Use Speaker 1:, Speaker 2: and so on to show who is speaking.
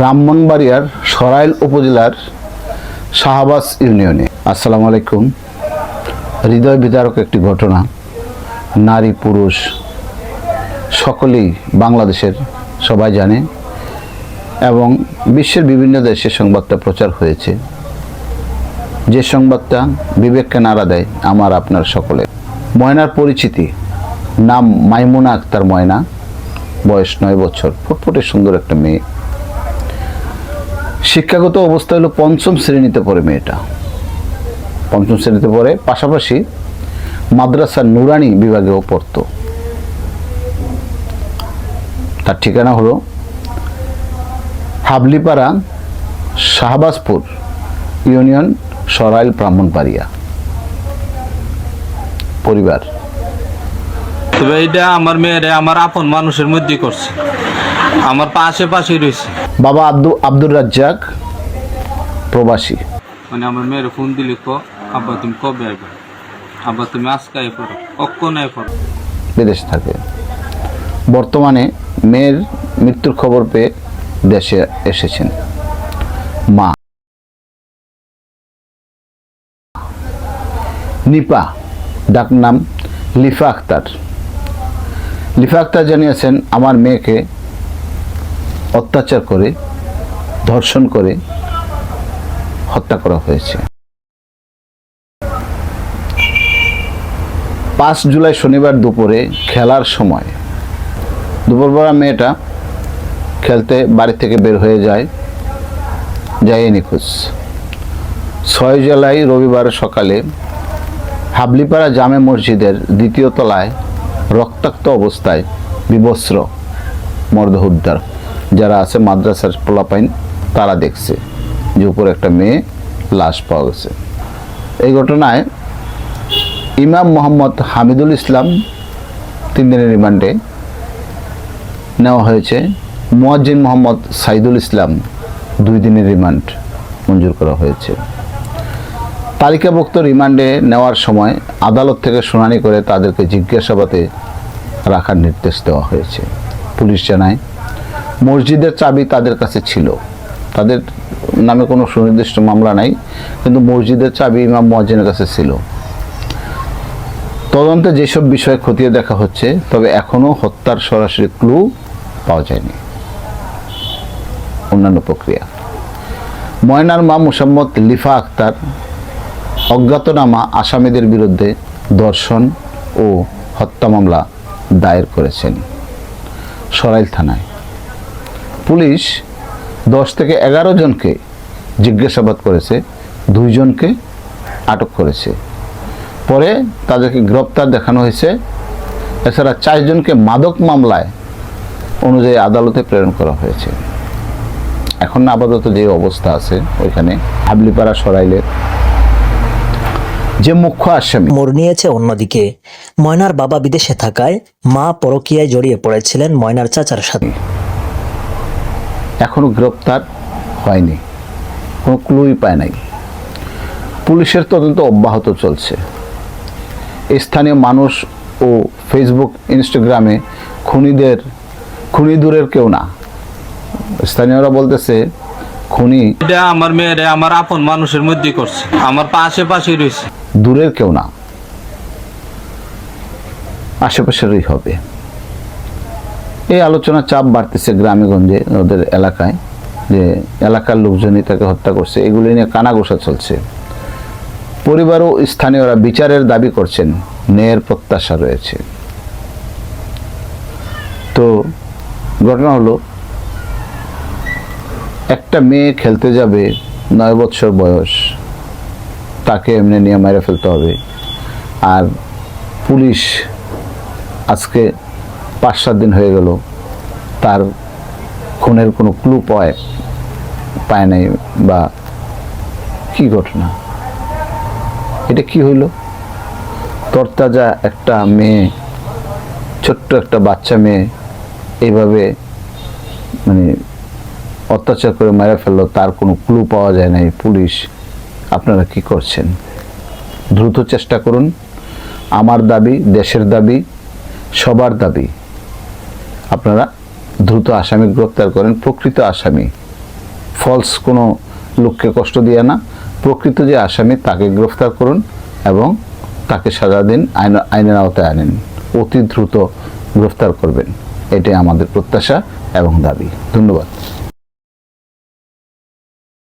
Speaker 1: ব্রাহ্মণবাড়িয়ার সরাইল উপজেলার শাহবাজ ইউনিয়নে। আসসালামু আলাইকুম। হৃদয় বিদারক একটি ঘটনা। নারী, পুরুষ, সকলেই বাংলাদেশের, সবাই জানে, এবং বিশ্বের বিভিন্ন দেশে সংবাদটা প্রচার হয়েছে। যে সংবাদটা বিবেককে নাড়া দেয়, আমার, আপনার সকলে ময়নার পরিচিতি, নাম মাইমুনা আক্তার ময়না, বয়স নয় বছর, ফুটফুটে সুন্দর একটা মেয়ে। শিক্ষাগত অবস্থা হলো পঞ্চম শ্রেণীতে পড়ে মেয়েটা। পঞ্চম শ্রেণীতে পড়ে, পাশাপাশি মাদ্রাসার নুরানি বিভাগেও পড়তো। তার ঠিকানা হলো হাবলিপাড়া, শাহবাজপুর ইউনিয়ন, সরাইল, ব্রাহ্মণবাড়িয়া। পরিবার।
Speaker 2: তবে এটা আমার মেয়েরে, আমার আপন মানুষের মধ্যে করছে। আমার পাশে পাশে রয়েছে।
Speaker 1: বাবা আব্দু আব্দুর রাজ্জাক প্রবাসী।
Speaker 2: মানে আমার মেয়ের ফোন দিলে ক আব্বা তুমি কবে আইবে? আব্বা তুমি আজকে আই পড়ো কখন আই পড়ো?
Speaker 1: বিদেশ থাকে। বর্তমানে মেয়ের মৃত্যুর খবর পেয়ে দেশে এসেছেন। মা। নিপা ডাক নাম লিফা আক্তার। লিফা আক্তার জানিয়েছেন আমার মেয়েকে অত্যাচার করে, ধর্ষণ করে হত্যা করা হয়েছে। পাঁচ জুলাই শনিবার দুপুরে খেলার সময় দুপুরবেলা মেয়েটা খেলতে বাড়ি থেকে বের হয়ে যায় যাই নিখোঁজ। ছয় জুলাই রবিবার সকালে হাবলিপাড়া জামে মসজিদের দ্বিতীয় তলায় রক্তাক্ত অবস্থায় বিবস্ত্র মরদেহ উদ্ধার যারা আছে মাদ্রাসার পোলাপাইন, তারা দেখছে যে উপরে একটা মেয়ে লাশ পাওয়া গেছে। এই ঘটনায় ইমাম মোহাম্মদ হামিদুল ইসলাম তিন দিনের রিমান্ডে নেওয়া হয়েছে। মুয়াজ্জিন মোহাম্মদ সাইদুল ইসলাম দুই দিনের রিমান্ড মঞ্জুর করা হয়েছে। তালিকাভুক্ত রিমান্ডে নেওয়ার সময় আদালত থেকে শুনানি করে তাদেরকে জিজ্ঞাসাবাদে রাখার নির্দেশ দেওয়া হয়েছে। পুলিশ জানায় মসজিদের চাবি তাদের কাছে ছিল। তাদের নামে কোনো সুনির্দিষ্ট মামলা নাই, কিন্তু মসজিদের চাবি ইমাম মুয়াজ্জিনের কাছে ছিল। তদন্তে যেসব বিষয়ে খতিয়ে দেখা হচ্ছে, তবে এখনও হত্যার সরাসরি ক্লু পাওয়া যায়নি। অন্যান্য প্রক্রিয়া। ময়নার মা মুসাম্মদ লিফা আক্তার অজ্ঞাতনামা আসামিদের বিরুদ্ধে দর্শন ও হত্যা মামলা দায়ের করেছেন। সরাইল থানায়। পুলিশ দশ থেকে এগারো জনকে জিজ্ঞাসাবাদ করেছে, দুইজনকে আটক করেছে। পরে তাদেরকে গ্রেপ্তার দেখানো হয়েছে। এছাড়া চারজনকে মাদক মামলায় অনুযায়ী আদালতে প্রেরণ করা হয়েছে। এখন আপাতত যে অবস্থা আছে, ওইখানে হাবলিপাড়া সরাইলের যে মুখ্য আসামি
Speaker 3: মোড় নিয়েছে অন্যদিকে। ময়নার বাবা বিদেশে থাকায় মা পরকীয়ায় জড়িয়ে পড়েছিলেন ময়নার চাচার সাথে।
Speaker 1: এখনও গ্রেপ্তার হয়নি কোনো ক্লুই পায় নাই। পুলিশের তদন্ত অব্যাহত চলছে। স্থানীয় মানুষ ও ফেসবুক ইনস্টাগ্রামে খুনিদের খুনি দূরের কেউ না। স্থানীয়রা বলতেছে খুনি
Speaker 2: এটা আমার মেয়েরে আমার আপন মানুষের মধ্যে করছে। আমার পাশে পাশে রয়েছে।
Speaker 1: দূরের কেউ না। আশেপাশেরই হবে। এই আলোচনা চাপ বাড়তেছে গ্রামেগঞ্জে, ওদের এলাকায়, যে এলাকার লোকজনই তাকে হত্যা করছে। এগুলি নিয়ে কানাঘোষা চলছে। পরিবার ও স্থানীয়রা বিচারের দাবি করছেন, ন্যায়ের প্রত্যাশা রয়েছে। তো ঘটনা হলো, একটা মেয়ে খেলতে যাবে, নয় বছর বয়স, তাকে এমনি নিয়ে মেরে ফেলতে হবে। আর পুলিশ আজকে পাঁচ সাত দিন হয়ে গেল, তার খুনের কোনো ক্লু পায় পায় নাই বা কি ঘটনা? এটা কি হইল? তরতাজা একটা মেয়ে, ছোট্ট একটা বাচ্চা মেয়ে, এইভাবে মানে অত্যাচার করে মেরে ফেলল, তার কোনো ক্লু পাওয়া যায় নাই। পুলিশ, আপনারা কি করছেন? দ্রুত চেষ্টা করুন। আমার দাবি, দেশের দাবি, সবার দাবি। আপনারা দ্রুত আসামি গ্রেপ্তার করেন। প্রকৃত আসামি ফলস কোনো লোককে কষ্ট দিয়ে না। প্রকৃত যে আসামি, তাকে গ্রেফতার করুন এবং তাকে সাজা দিন, আইন, আইনের আওতায় আনেন। অতি দ্রুত গ্রেফতার করবেন। এটাই আমাদের প্রত্যাশা এবং দাবি। ধন্যবাদ।